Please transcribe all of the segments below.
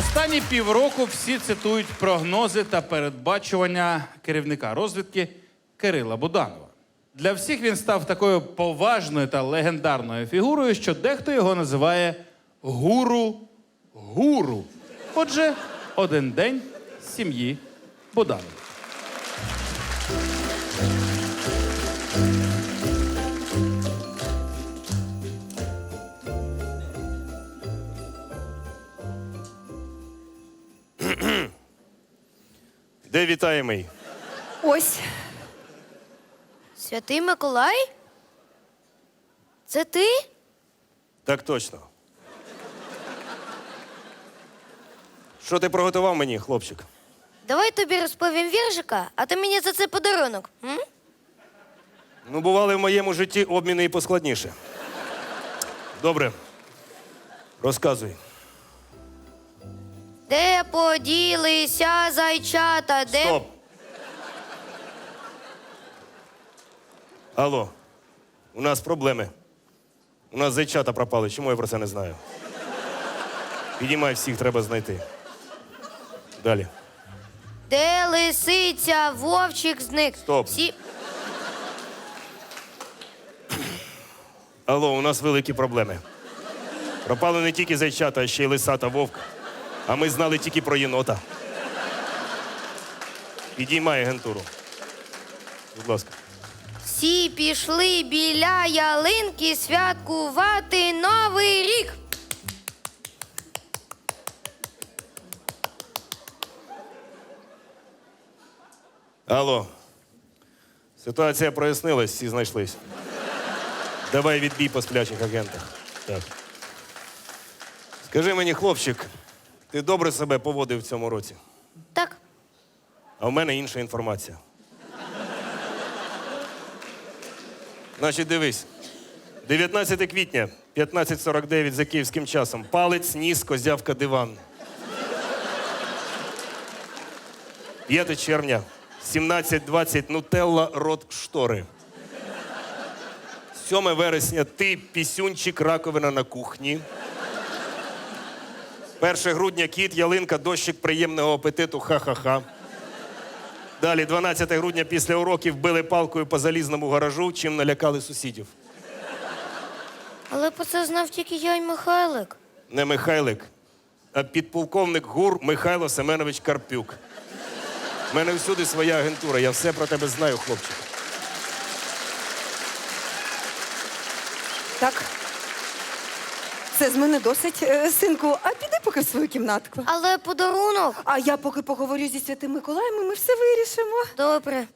Останні півроку всі цитують прогнози та передбачування керівника розвідки Кирила Буданова. Для всіх він став такою поважною та легендарною фігурою, що дехто його називає гуру гуру. Отже, один день сім'ї Буданових. Де вітаємий? Ось. Святий Миколай? Це ти? Так точно. Що ти приготував мені, хлопчик? Давай тобі розповім віршика, а ти мені за це подарунок. М? Ну, бували в моєму житті обміни і поскладніше. Добре. Розказуй. Де поділися зайчата? Де... Стоп. Алло, у нас проблеми. У нас зайчата пропали. Чому я про це не знаю? Підіймай всіх, треба знайти. Далі. Де лисиця, вовчик зник. Стоп. Всі... Алло, у нас великі проблеми. Пропали не тільки зайчата, а ще й лиса та вовк. А ми знали тільки про єнота. Підіймай агентуру. Будь ласка. Всі пішли біля ялинки святкувати Новий рік. Алло. Ситуація прояснилась, всі знайшлись. Давай відбій по сплячих агентах. Так. Скажи мені, хлопчик, ти добре себе поводив в цьому році, Так, а в мене інша інформація. Значить, дивись. 19 квітня, 15.49 за київським часом. Палець, ніс, козявка, диван. 5 червня, 17.20 нутелла, рот штори. 7 вересня ти пісюнчик, раковина на кухні. 1 грудня кіт, ялинка, дощик приємного апетиту, ха-ха-ха. Далі, 12 грудня після уроків били палкою по залізному гаражу, чим налякали сусідів. але про це знав тільки я й Михайлик. Не Михайлик, а підполковник ГУР Михайло Семенович Карпюк. У мене всюди своя агентура, я все про тебе знаю, хлопчик. Так. Це з мене досить, е, синку. А піди поки в свою кімнатку. Але подарунок. А я поки поговорю зі святим Миколаєм, і ми все вирішимо. Добре.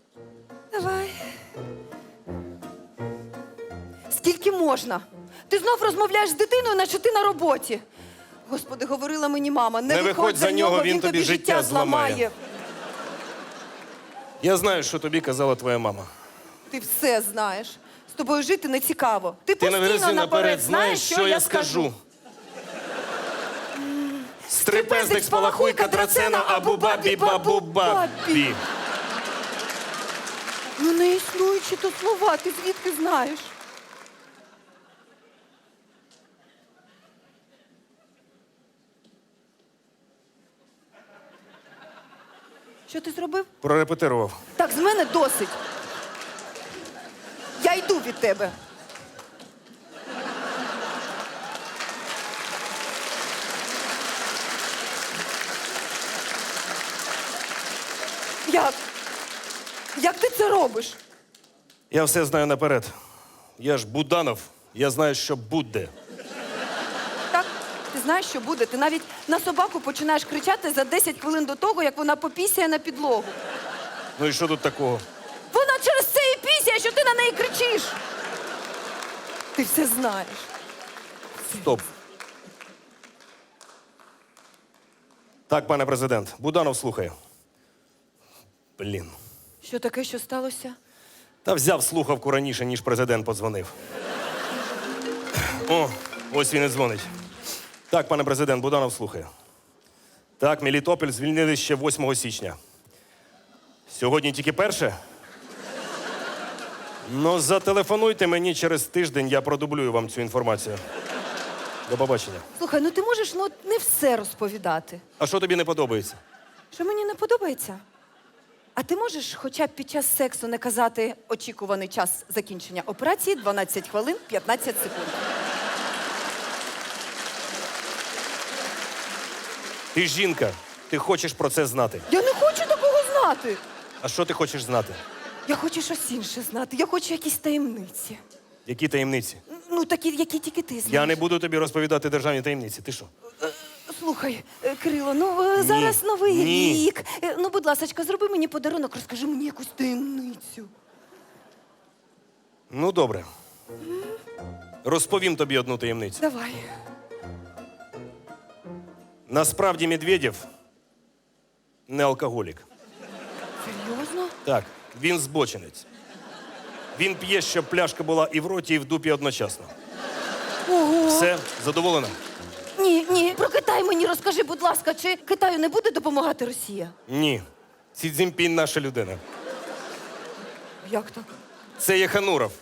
Давай. Скільки можна? Ти знов розмовляєш з дитиною, наче ти на роботі. Господи, говорила мені мама, не, Не виходь за нього, він тобі життя зламає. Я знаю, що тобі казала твоя мама. Ти все знаєш. З тобою жити не цікаво. Ти, Ти постійно наперед знаєш, що я скажу. Стрипезник спалахуй, катрацена, абу бабі, бабу бабі. Ну не існуючі то слова, ти звідки знаєш? Що ти зробив? Прорепетирував. Так, з мене досить. Від тебе. Як? Як ти це робиш? Я все знаю наперед. Я ж Буданов, я знаю, що буде. Так, ти знаєш, що буде. Ти навіть на собаку починаєш кричати за 10 хвилин до того, як вона попісяє на підлогу. Ну і що тут такого? Кричиш. Ти все знаєш. Стоп. Так, пане президент, Буданов слухає. Блін. Що таке, що сталося? Та взяв слухавку раніше, ніж президент подзвонив. О, ось він і дзвонить. Так, пане президент, Буданов слухає. Так, Мелітополь звільнили ще 8 січня. Сьогодні тільки перше. Ну, зателефонуйте мені через тиждень, я продублюю вам цю інформацію. До побачення. Слухай, ну ти можеш ну, не все розповідати. А що тобі не подобається? Що мені не подобається? А ти можеш хоча б під час сексу не казати очікуваний час закінчення операції 12 хвилин 15 секунд. Ти жінка, ти хочеш про це знати. Я не хочу такого знати. А що ти хочеш знати? Я хочу щось інше знати. Я хочу якісь таємниці. Які таємниці? Ну, такі, які тільки ти знаєш. Я не буду тобі розповідати державні таємниці. Ти що? Слухай, е, Кирило, ну е, зараз новий Ні. рік. Е, Ну, будь ласка, зроби мені подарунок, розкажи мені якусь таємницю. Ну, добре. Розповім тобі одну таємницю. Давай. Насправді Медведєв не алкоголік. Серйозно? Так, він збочинець. Він п'є, щоб пляшка була і в роті, і в дупі одночасно. Ого. Все, задоволена? Ні, ні, про Китай мені розкажи, будь ласка, чи Китаю не буде допомагати Росія? Ні. Сі Цзіньпінь наша людина. Як так? Це є Хануров.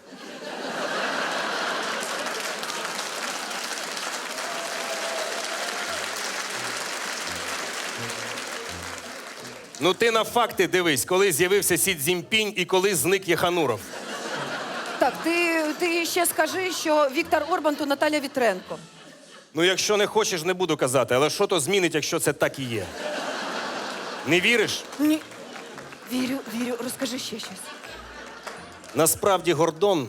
Ну ти на факти дивись, коли з'явився Сі Цзіньпінь і коли зник Єхануров. Так, ти, ти ще скажи, що Віктор Орбан то Наталя Вітренко. Ну, якщо не хочеш, не буду казати, але що то змінить, якщо це так і є? Не віриш? Ні. Вірю, вірю, розкажи ще щось. Насправді Гордон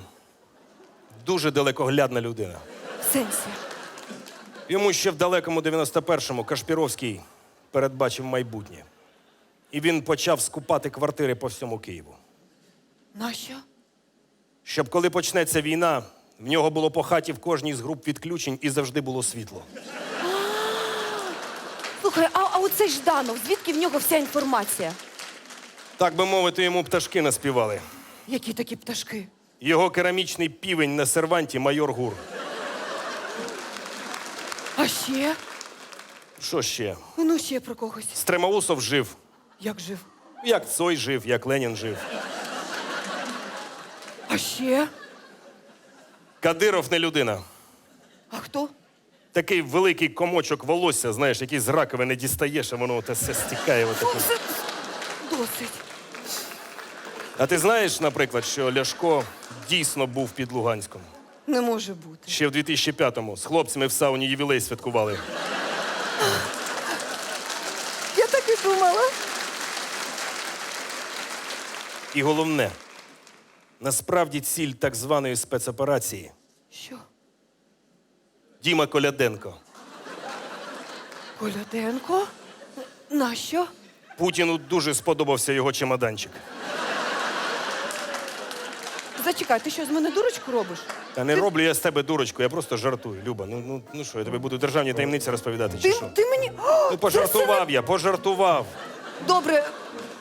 дуже далекоглядна людина. В сенсі. Йому ще в далекому 91-му Кашпіровський передбачив майбутнє. І він почав скупати квартири по всьому Києву. Нащо? Щоб коли почнеться війна, в нього було по хаті в кожній з груп відключень і завжди було світло. Слухай, а, а оцей Жданов, звідки в нього вся інформація? Так би мовити, йому пташки наспівали. Які такі пташки? Його керамічний півень на серванті майор Гур. А ще? Що ще? Ну, ще про когось. Стремоусов жив. Як жив? Як Цой жив, як Ленін жив. А ще? Кадиров не людина. А хто? Такий великий комочок волосся, знаєш, який з раковини дістаєш, а воно те все стікає. Отаке. все досить. А ти знаєш, наприклад, що Ляшко дійсно був під Луганськом? Не може бути. Ще в 2005-му з хлопцями в сауні ювілей святкували. Я так і думала. І головне, насправді ціль так званої спецоперації Що? Діма Коляденко. Коляденко? Нащо? Путіну дуже сподобався його чемоданчик. Зачекай, ти що з мене дурочку робиш? Та не роблю я з тебе дурочку, я просто жартую. Люба, ну, ну, ну що, я тобі буду державні таємниці розповідати, чи Ти, що? ти мені. О, Ну, це пожартував я, пожартував. Добре.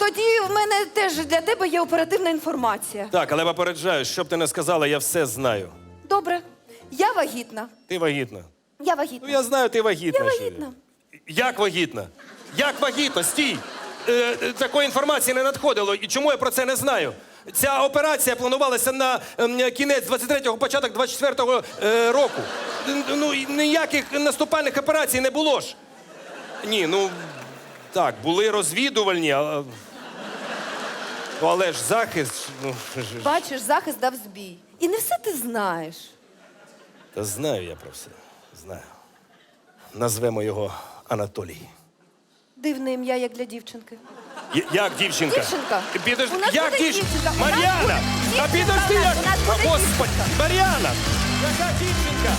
Тоді в мене теж для тебе є оперативна інформація. Так, але попереджаю, що б ти не сказала, я все знаю. Добре. Я вагітна. Ти вагітна. Я вагітна. Ну я знаю, ти вагітна. Я ще. вагітна. Як вагітна? Як вагітна? Стій! Е, е, такої інформації не надходило. І чому я про це не знаю? Ця операція планувалася на ем, кінець 23-го, початок 24-го е, року. Н- Ну, і ніяких наступальних операцій не було ж. Ні, ну так, були розвідувальні, а... Ну, але ж захист. Ну, ж- ж- Бачиш, захист дав збій. І не все ти знаєш. Та знаю я про все. Знаю. Назвемо його Анатолій. Дивне ім'я, як для дівчинки. Я- Як дівчинка? Дівчинка. Підожди, У нас як буде дівчинка? дівчинка. У нас Мар'яна! буде А дівчинка підожди, у нас, як? буде Господи, дівчинка. Мар'яна! Яка дівчинка?